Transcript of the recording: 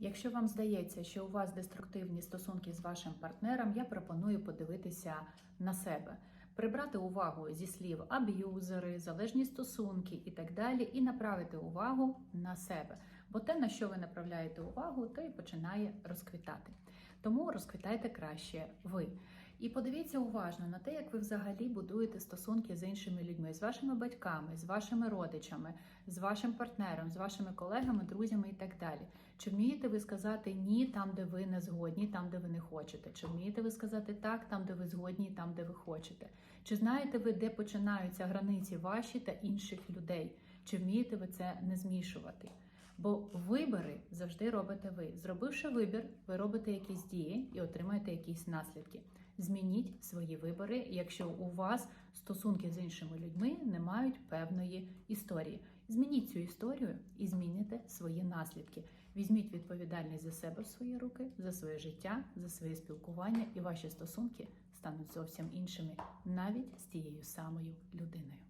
Якщо вам здається, що у вас деструктивні стосунки з вашим партнером, я пропоную подивитися на себе, прибрати увагу зі слів аб'юзери, залежні стосунки і так далі, і направити увагу на себе. Бо те, на що ви направляєте увагу, то і починає розквітати. Тому розквітайте краще ви. І подивіться уважно на те, як ви взагалі будуєте стосунки з іншими людьми, з вашими батьками, з вашими родичами, з вашим партнером, з вашими колегами, друзями і так далі. Чи вмієте ви сказати ні там, де ви не згодні, там, де ви не хочете? Чи вмієте ви сказати так, там, де ви згодні, там, де ви хочете? Чи знаєте ви, де починаються границі ваші та інших людей? Чи вмієте ви це не змішувати? Бо вибори завжди робите ви. Зробивши вибір, ви робите якісь дії і отримаєте якісь наслідки. Змініть свої вибори, якщо у вас стосунки з іншими людьми не мають певної історії. Змініть цю історію і зміните свої наслідки. Візьміть відповідальність за себе в свої руки, за своє життя, за своє спілкування, і ваші стосунки стануть зовсім іншими навіть з тією самою людиною.